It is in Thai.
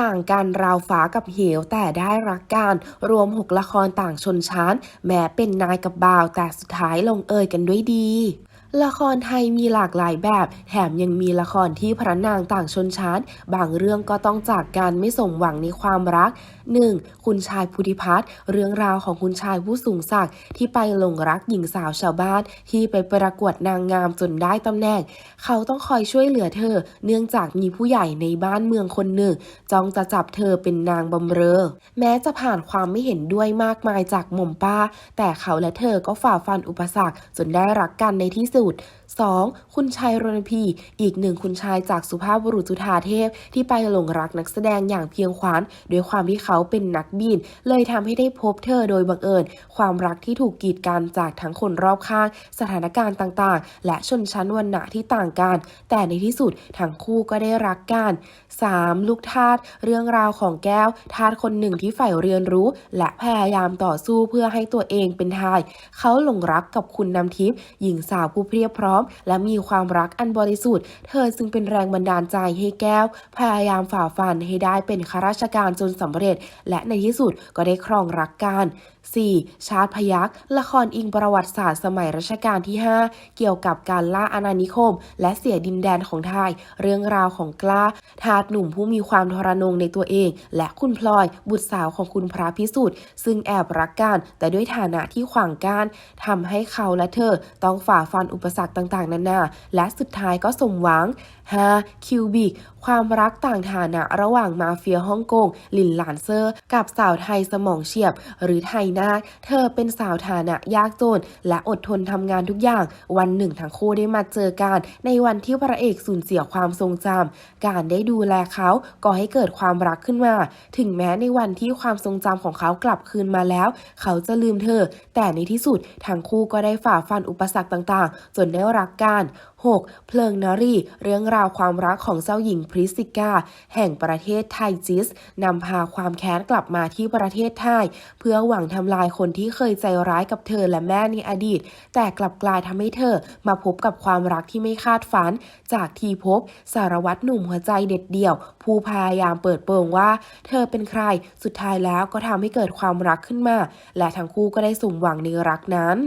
ต่างกันราวฟ้ากับเหวแต่ได้รักกันรวมหกละครต่างชนชั้น แม้เป็นนายกับบ่าวแต่สุดท้ายลงเอยกันด้วยดี ละครไทยมีหลากหลายแบบ แถมยังมีละครที่พระนางต่างชนชั้น บางเรื่องก็ต้องจากกันไม่สมหวังในความรัก 1. คุณชายพุทธิพัฒน์เรื่องราวของคุณชายผู้สูงศักดิ์ที่ไปหลงรักหญิงสาวชาวบ้าน ที่ไปประกวดนางงามจนได้ตำแหน่ง เขาต้องคอยช่วยเหลือเธอ เนื่องจากมีผู้ใหญ่ในบ้านเมืองคนหนึ่งจ้องจะจับเธอเป็นนางบำเรอ แม้จะผ่านความไม่เห็นด้วยมากมายจากหม่อมป้า แต่เขาและเธอก็ฝ่าฟันอุปสรรคจนได้รักกันในที่สุด 2. คุณชายรณพี อีกหนึ่งคุณชายจากสุภาพบุรุษจุฑาเทพ ที่ไปหลงรักนักแสดงอย่างเพียงขวานด้วยความที่เขาเป็นนักบิน เลยทำให้ได้พบเธอโดยบังเอิญ ความรักที่ถูกกีดกันจากทั้งคนรอบข้าง สถานการณ์ต่างๆ และชนชั้นวรรณะที่ต่างกัน แต่ในที่สุดทั้งคู่ก็ได้รักกัน 3. ลูกทาสเรื่องราวของแก้วทาสคนหนึ่งที่ใฝ่เรียนรู้ และพยายามต่อสู้เพื่อให้ตัวเองเป็นทาย เขาหลงรักกับคุณน้ำทิพย์หญิงสาวผู้เพียบพร้อม และมีความรักอันบริสุทธิ์ เธอจึงเป็นแรงบันดาลใจให้แก้ว พยายามฝ่าฟันให้ได้เป็นข้าราชการจนสำเร็จ และในที่สุดก็ได้ครองรักกัน 4. ชาติพยักษ์ละครอิงประวัติศาสตร์สมัยรัชกาลที่ 5 เกี่ยวกับการล่าอาณานิคม และเสียดินแดนของไทย เรื่องราวของกล้า ทาสหนุ่มผู้มีความทรนงในตัวเอง และคุณพลอยบุตรสาวของคุณพระพิสุทธิ์ซึ่งแอบรักกัน แต่ด้วยฐานะที่ขวางกันทำให้เขาและเธอ ต้องฝ่าฟันอุปสรรคต่างๆ นานา และสุดท้ายก็สมหวัง 5. คิวบิกความรักต่างฐานะระหว่างมาเฟียฮ่องกงหลินหลานเซอร์ กับสาวไทยสมองเฉียบ หรือไทยนาคเธอเป็นสาวฐานะยากจน และอดทนทำงานทุกอย่าง วันหนึ่งทั้งคู่ได้มาเจอกัน ในวันที่พระเอกสูญเสียความทรงจำการได้ดูแลเขาก็ให้เกิดความรักขึ้นมา ถึงแม้ในวันที่ความทรงจำของเขากลับคืนมาแล้ว เขาจะลืมเธอ แต่ในที่สุดทั้งคู่ก็ได้ฝ่าฟันอุปสรรคต่างๆ จนได้รักกัน 6. เพลิงนารี เรื่องราวความรักของเจ้าหญิงพริสิก้าแห่งประเทศไทยจิสนำพาความแค้นกลับมาที่ประเทศไทย เพื่อหวังทำลายคนที่เคยใจร้ายกับเธอและแม่ในอดีต แต่กลับกลายทำให้เธอมาพบกับความรักที่ไม่คาดฝัน จากทีพบสารวัตรหนุ่มหัวใจเด็ดเดี่ยว ผู้พยายามเปิดเปงว่า เธอเป็นใครสุดท้ายแล้วก็ทำให้เกิดความรักขึ้นมา และทั้งคู่ก็ได้สมหวังในรักนั้น